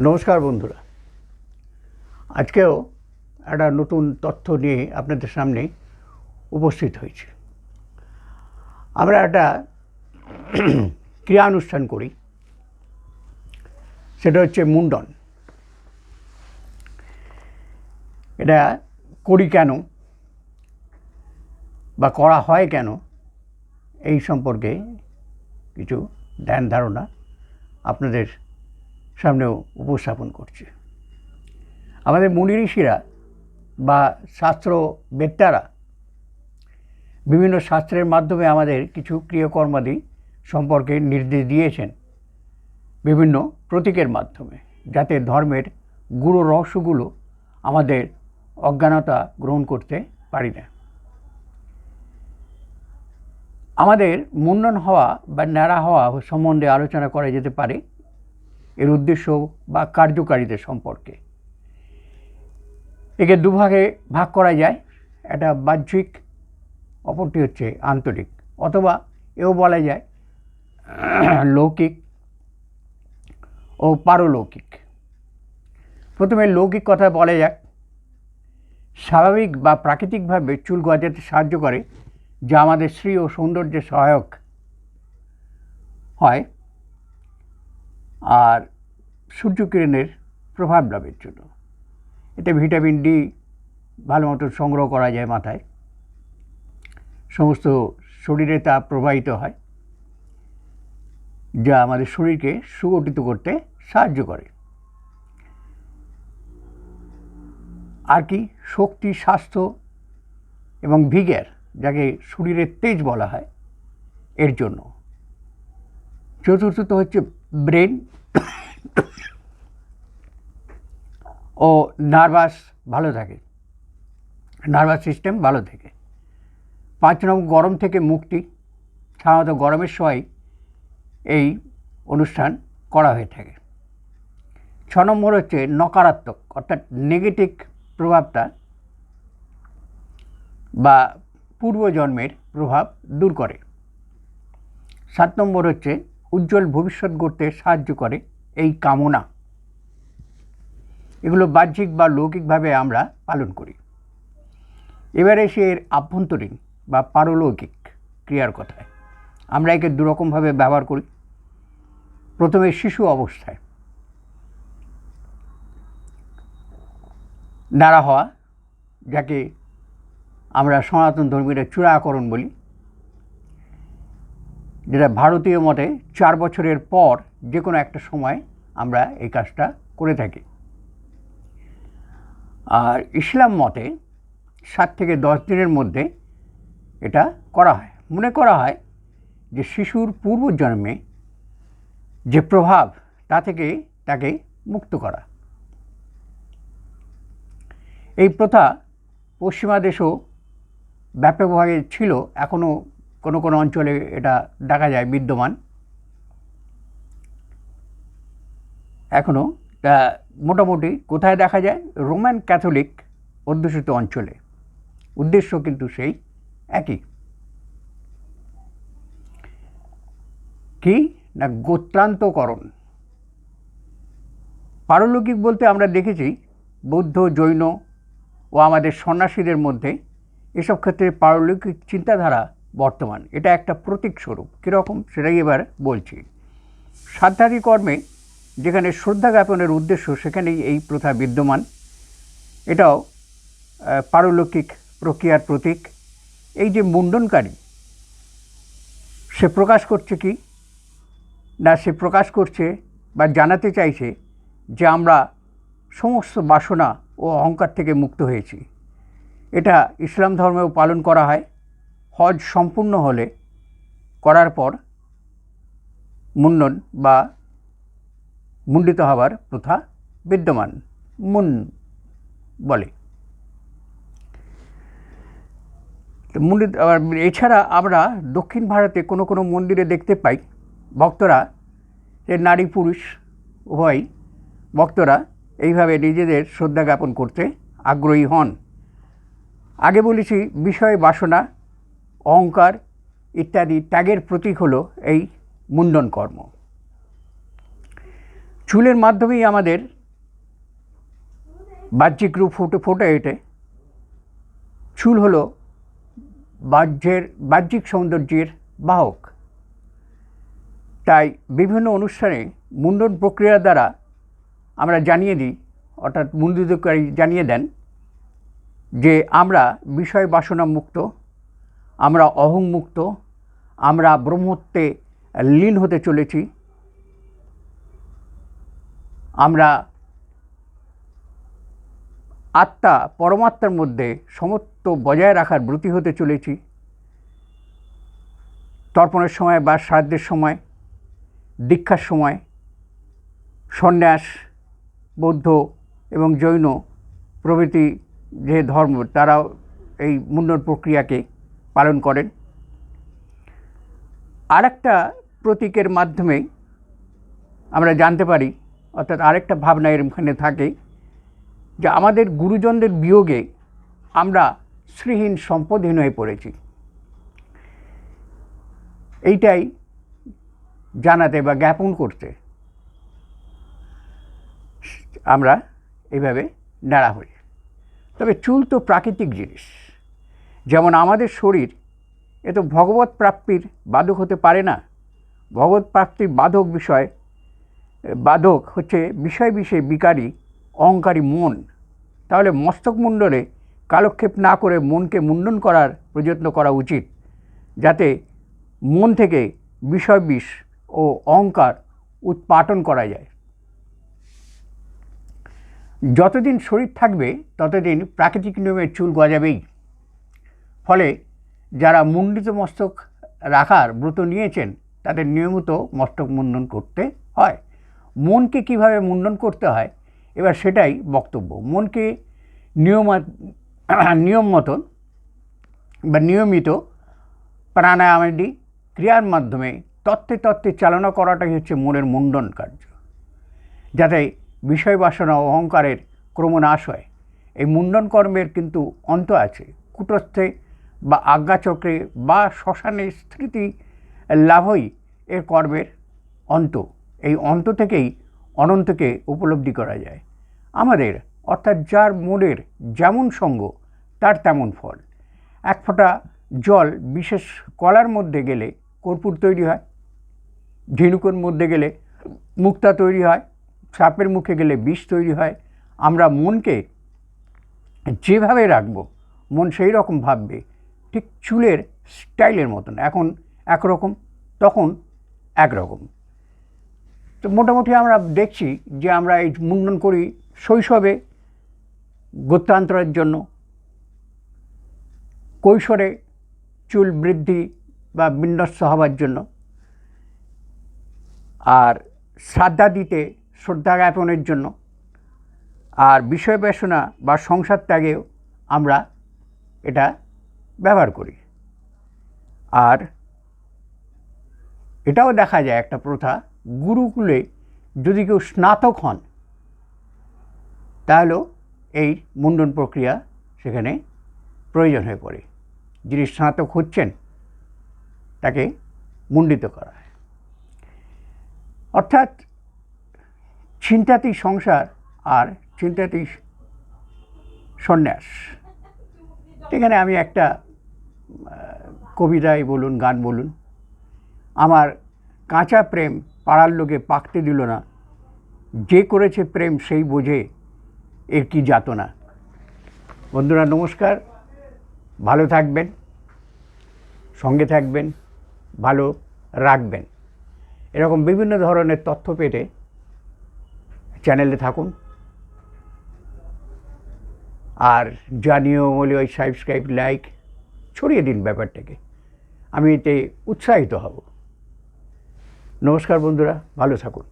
নমস্কার বন্ধুরা। আজকেও একটা নতুন তথ্য নিয়ে আপনাদের সামনে উপস্থিত হয়েছে। আমরা একটা ক্রিয়া অনুষ্ঠান করি। সেটা হচ্ছে মুন্ডন। এটা করি কেন বা করা হয় কেন এই সম্পর্কে কিছু ধ্যান ধারণা আপনাদের সামনেও উপস্থাপন করছে। আমাদের মুনি ঋষিরা বা শাস্ত্র বেত্তারা বিভিন্ন শাস্ত্রের মাধ্যমে আমাদের কিছু ক্রিয়াকর্মাদি সম্পর্কে নির্দেশ দিয়েছেন বিভিন্ন প্রতীকের মাধ্যমে, যাতে ধর্মের গুরু রহস্যগুলো আমাদের অজ্ঞানতা গ্রহণ করতে পারি না। আমাদের মুন্ডন হওয়া বা ন্যাড়া হওয়া সম্বন্ধে আলোচনা করা যেতে পারে। এর উদ্দেশ্য বা কার্যকারিতা সম্পর্কে। একে দুভাগে ভাগ করা যায়। একটা বাহ্যিক, অপরটি হচ্ছে আন্তরিক অথবা এও বলা যায়, লৌকিক ও পারলৌকিক। প্রথমে লৌকিক কথা বলা যাক। স্বাভাবিক বা প্রাকৃতিকভাবে চুল গজাতে সাহায্য করে, যা আমাদের শ্রী ও সৌন্দর্যের সহায়ক হয়। আর সূর্যকিরণের প্রভাব লাভের জন্য। এতে ভিটামিন ডি ভালো মতো সংগ্রহ করা যায় মাথায়। সমস্ত শরীরে তা প্রবাহিত হয়, যা আমাদের শরীরকে সুগঠিত করতে সাহায্য করে। আর কি, শক্তি, স্বাস্থ্য এবং ভিগের, যাকে শরীরের তেজ বলা হয়, এর জন্য। চতুর্থত হচ্ছে ব্রেন ও নার্ভাস ভালো থাকে। নার্ভাস সিস্টেম ভালো থাকে। পাঁচ নম্বর গরম থেকে মুক্তি, সাধারণত গরমের সময় এই অনুষ্ঠান করা হয়ে থাকে। ছ নম্বর হচ্ছে নকারাত্মক, অর্থাৎ নেগেটিভ প্রভাবটা বা পূর্বজন্মের প্রভাব দূর করে। সাত নম্বর হচ্ছে উজ্জ্বল ভবিষ্যৎ গড়তে সাহায্য করে এই কামনা। এগুলো বাহ্যিক বা লৌকিকভাবে আমরা পালন করি। এবারে এসে এর আভ্যন্তরীণ বা পারলৌকিক ক্রিয়ার কথায়। আমরা একে দুরকমভাবে ব্যবহার করি। প্রথমে শিশু অবস্থায়। নাড়া হওয়া, যাকে আমরা সনাতন ধর্মীরা চূড়াকরণ বলি। যেটা ভারতীয় মতে চার বছরের পর যে কোনো একটা সময় আমরা এই কাজটা করে থাকি। আর ইসলাম মতে সাত থেকে দশ দিনের মধ্যে এটা করা হয়। মনে করা হয় যে শিশুর পূর্বজন্মে যে প্রভাব, তা থেকে তাকে মুক্ত করা। এই প্রথা পশ্চিমা দেশেও ব্যাপকভাবে ছিল, এখনও কোনো কোনো অঞ্চলে এটা দেখা যায় বিদ্যমান। এখনও তা মোটামুটি কোথায় দেখা যায়? রোমান ক্যাথলিক অধ্যুষিত অঞ্চলে। উদ্দেশ্য কিন্তু সেই একই। কি না গোত্রান্তকরণ? পারলৌকিক বলতে আমরা দেখেছি বৌদ্ধ, জৈন ও আমাদের সন্ন্যাসীদের মধ্যে এসব ক্ষেত্রে পারলৌকিক চিন্তাধারা বর্তমান। এটা একটা প্রতীক স্বরূপ। কীরকম? সেটাই এবার বলছি। সাধ্যাদি কর্মে যেখানে শ্রদ্ধা জ্ঞাপনের উদ্দেশ্য, সেখানেই এই প্রথা বিদ্যমান। এটাও পারলৌকিক প্রক্রিয়ার প্রতীক। এই যে মুন্ডনকারী সে প্রকাশ করছে কি? না, সে প্রকাশ করছে বা জানাতে চাইছে যে আমরা সমস্ত বাসনা ও অহংকার থেকে মুক্ত হয়েছি। এটা ইসলাম ধর্মেও পালন করা হয়। হজ সম্পূর্ণ হলে করার পর মুন্ডন বা মুন্ডিত হওয়ার প্রথা বিদ্যমান। মুন বলে। মুন্ডিত এছাড়া আমরা দক্ষিণ ভারতে কোনো কোনো মন্দিরে দেখতে পাই। ভক্তরা নারী পুরুষ উভয় ভক্তরা এইভাবে নিজেদের শ্রদ্ধা জ্ঞাপন করতে আগ্রহী হন। আগে বলেছি বিষয় বাসনা অহংকার ইত্যাদি ত্যাগের প্রতীক হলো এই মুন্ডন কর্ম। চুলের মাধ্যমেই আমাদের বাহ্যিক রূপ ফুটে, ফোটে এটে চুল হলো বাহ্যের, বাহ্যিক সৌন্দর্যের বাহক। তাই বিভিন্ন অনুষ্ঠানে মুন্ডন প্রক্রিয়া দ্বারা আমরা জানিয়ে দিই, অর্থাৎ মুন্ডিতকারী জানিয়ে দেন, যে আমরা বিষয় বাসনা মুক্ত আমরা অহং মুক্ত আমরা ব্রহ্মত্বে লীন হতে চলেছি। আমরা আত্মা পরমাত্মার মধ্যে সমত্ব বজায় রাখার ব্রতী হতে চলেছি। তর্পণের সময় বা শ্রাদ্ধের সময়, দীক্ষার সময়, সন্ন্যাস, বৌদ্ধ এবং জৈন প্রভৃতি যে ধর্ম, তারাও এই মুন্ডন প্রক্রিয়াকে পালন করেন। আরেকটা প্রতীকের মাধ্যমে আমরা জানতে পারি, অর্থাৎ আরেকটা ভাবনা এরখানে থাকে, যে আমাদের গুরুজনদের বিয়োগে আমরা শ্রীহীন সম্পদহীন হয়ে পড়েছি। এইটাই জানাতে বা জ্ঞাপন করতে আমরা এইভাবে নাড়া হই। তবে চুল তো প্রাকৃতিক জিনিস। যেমন আমাদের শরীর, এ তো ভগবত প্রাপ্তির বাধক হতে পারে না। ভগবত প্রাপ্তির বাধক বিষয় বাধক হচ্ছে বিষয় বিষয়ে বিকারী, অহংকারী মন। তাহলে মস্তক মুণ্ডলে কালক্ষেপ না করে মনকে মুন্ডন করার প্রযত্ন করা উচিত, যাতে মন থেকে বিষয় বিষ ও অহংকার উৎপাটন করা যায়। যতদিন শরীর থাকবে, ততদিন প্রাকৃতিক নিয়মে চুল গজাবেই। ফলে যারা মুন্ডিত মস্তক রাখার ব্রত নিয়েছেন, তাদের নিয়মিত মস্তক মুন্ডন করতে হয়। মনকে কীভাবে মুন্ডন করতে হয়? এবার সেটাই বক্তব্য। মনকে নিয়ম নিয়ম মতন বা নিয়মিত প্রাণায়ামাদি ক্রিয়ার মাধ্যমে তত্ত্বে তত্ত্বে চালনা করাটাই হচ্ছে মনের মুন্ডন কার্য। যাতে বিষয় বাসনা অহংকারের ক্রমনাশ হয়। এই মুন্ডন কর্মের কিন্তু অন্ত আছে। কুটস্থে বা আজ্ঞাচক্রে বা শ্মশানে স্মৃতি লাভই এর কর্মের অন্ত। এই অন্ত থেকেই অনন্তকে উপলব্ধি করা যায়। আমাদের, অর্থাৎ যার মনের যেমন সঙ্গ, তার তেমন ফল। এক ফোঁটা জল বিশেষ কলার মধ্যে গেলে কর্পূর তৈরি হয়, ঝিনুকের মধ্যে গেলে মুক্তা তৈরি হয়, সাপের মুখে গেলে বিষ তৈরি হয়। আমরা মনকে যেভাবে রাখব, মন সেই রকম ভাববে ঠিক চুলের স্টাইলের মতন, এখন একরকম, তখন একরকম। তো মোটামুটি আমরা দেখছি যে আমরা এই মুন্ডন করি শৈশবে গোত্রান্তরের জন্য। কৈশোরে চুল বৃদ্ধি বা বিন্যস্ত হবার জন্য। আর শ্রাদ্ধা দিতে শ্রদ্ধা জ্ঞাপনের জন্য। আর বিষয় বেসনা বা সংসার ত্যাগেও আমরা এটা ব্যবহার করি। আর এটাও দেখা যায় একটা প্রথা, গুরুকুলে যদি কেউ স্নাতক হন, তাহলেও এই মুন্ডন প্রক্রিয়া সেখানে প্রয়োজন হয়ে পড়ে। যিনি স্নাতক হচ্ছেন, তাকে মুন্ডিত করা হয়। অর্থাৎ চিন্তাতেই সংসার আর চিন্তাতেই সন্ন্যাস। এখানে আমি একটা কবিতাই বলুন, গান বলুন, আমার কাঁচা প্রেম পাড়ার লোকে পাকতে দিল না। যে করেছে প্রেম সেই বোঝে এর কি যাতনা। বন্ধুরা, নমস্কার। ভালো থাকবেন, সঙ্গে থাকবেন, ভালো রাখবেন। এরকম বিভিন্ন ধরনের তথ্য পেতে চ্যানেলে থাকুন। আর জানিও, বলে ওই সাবস্ক্রাইব, লাইক ছড়িয়ে দিন ব্যাপারটাকে। আমি এতে উৎসাহিত হব। নমস্কার বন্ধুরা ভালো থাকুন।